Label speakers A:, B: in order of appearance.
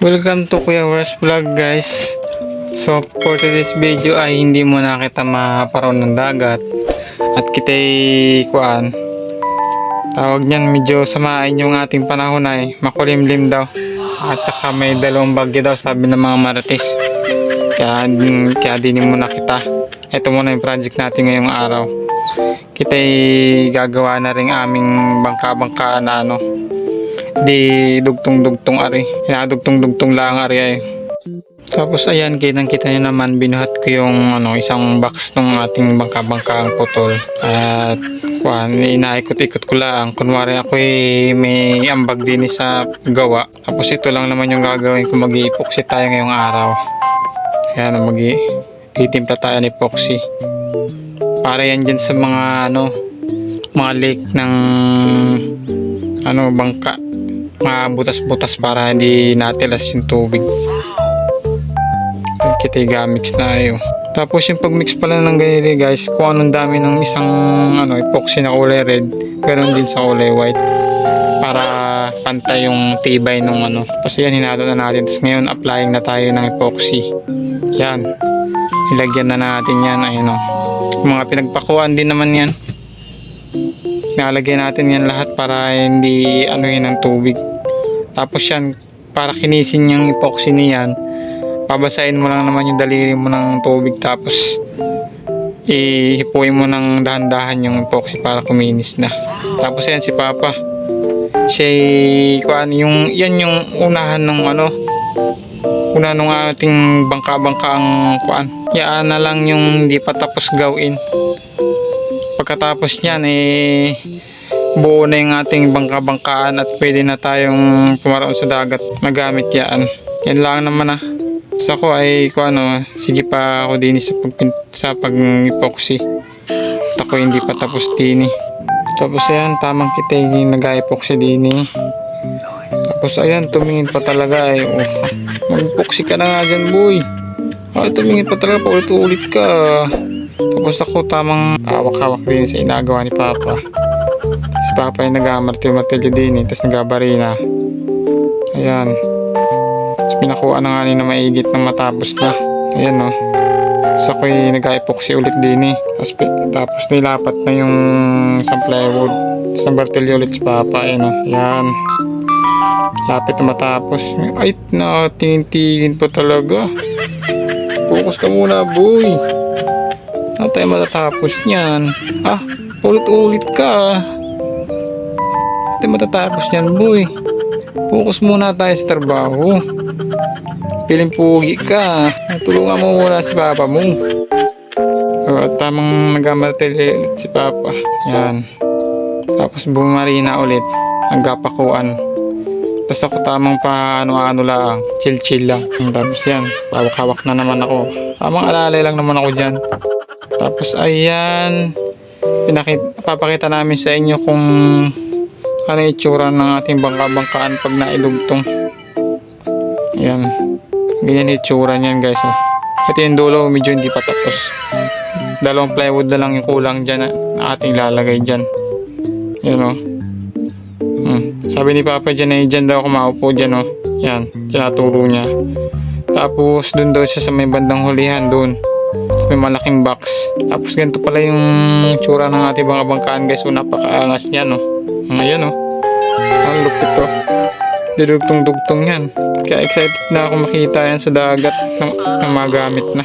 A: Welcome to Kuya Wars Vlog guys. So for today's video ay hindi mo na kita maparoon ng dagat At kita'y kuan. Tawag niyan medyo samain yung ating panahon ay makulimlim daw. At saka may dalawang bagyo daw sabi ng mga marites. Kaya, kaya din mo na kita Ito muna yung project natin ngayong araw. Kita'y gagawa na rin aming bangka-bangka na ano di dugtong-dugtong ari. Pinadugtong-dugtong lang ari ay. Tapos ayan, kitang kita nyo naman, binuhat ko yung ano, isang box ng ating bangka-bangka ang putol. At kuhan, inaikot-ikot ko lang. Kunwari ako may ambag din sa gawa. Tapos ito lang naman yung gagawin ko, mag-epoxy tayo ngayong araw. Kaya na mag titimpla tayo ng epoxy. Para yan dyan sa mga ano, mga lake ng ano, bangka mga butas-butas para hindi natilas yung tubig. Kita gamix na ayo. Tapos yung pagmix pala ng ganyan guys, kung anong dami ng isang ano, epoxy na kulay red, ganoon din sa kulay white. Para pantay yung tibay nung ano. Kasi yan, hinalo na natin. Tapos ngayon, applying na tayo ng epoxy. Yan. Ilagyan na natin yan. Ayun o. Mga pinagpakuan din naman yan. Nalagyan natin yan lahat para hindi ano yun ng tubig. Tapos yan, para kinisin yung epoxy niyan, babasahin mo lang naman yung daliri mo ng tubig tapos ihipuin mo ng dahan-dahan yung epoxy para kuminis na. Tapos yan si Papa. Siya kuan yung yan yung unahan ng ano una nung ating bangka-bangka ang kuan. Yan na lang yung hindi pa tapos gawin. Pagkatapos niyan eh buo na yung ating bangka-bangkaan at pwede na tayong pumaroon sa dagat magamit yan. Yan lang naman ah. Sa ko ay ko ano, sige pa ako din sa pag sa pag-epoxy. At ako hindi pa tapos din eh. Tapos ayan, tamang kita yung nag-epoxy din eh. Tapos ayan, tumingin pa talaga ay oh, mag-epoxy ka na nga dyan boy. Ay, tumingin pa talaga, paulit-ulit ka. Tapos ako tamang hawak-hawak din sa inagawa ni Papa. Si Papa ay nag-martilyo-martilyo din eh, tapos nag-barina. Ayan. Tapos pinakuha na nga na maigit na matapos na. Ayan no. Tapos ako ay nag-epoxy ulit din eh. Tapos, tapos nilapat na yung isang plywood. Tapos nag-martilyo ulit si Papa. Ayan no. Ayan. Lapit na matapos. Ay, na, tingin pa talaga. Focus ka muna, boy. Saan tayo matatapos niyan? Ah, ulit-ulit ka. Tayo matatapos niyan, boy? Focus muna tayo sa trabaho. Piling pugi ka. Tulungan mo muna si papa mo. Oh, tamang nagamartili si papa. Yan. Tapos bumarina ulit. Nagkapakuan. Tapos ako tamang pa ano-ano lang. Chill-chill lang. Tapos yan. Hawak-hawak na naman ako. Tamang alalay lang naman ako dyan. Tapos ayan, pinakita, papakita namin sa inyo kung ano itsura ng ating bangka-bangkaan pag nailugtong. Ayan, ganyan itsura niyan guys. Oh. Ito yung dulo, medyo hindi pa tapos. Dalawang plywood na lang yung kulang dyan na ating lalagay dyan. Ayan oh. Hmm. Sabi ni Papa dyan ay dyan daw ako maupo dyan oh. Yan, tinaturo niya. Tapos dun daw siya sa may bandang hulihan dun may malaking box. Tapos ganito pala yung tsura ng ating mga bangkaan guys. So napakaangas niya no. Ayan no. Ang lupit to. Didugtong-dugtong yan. Kaya excited na ako makita yan sa dagat ng, ng magamit na.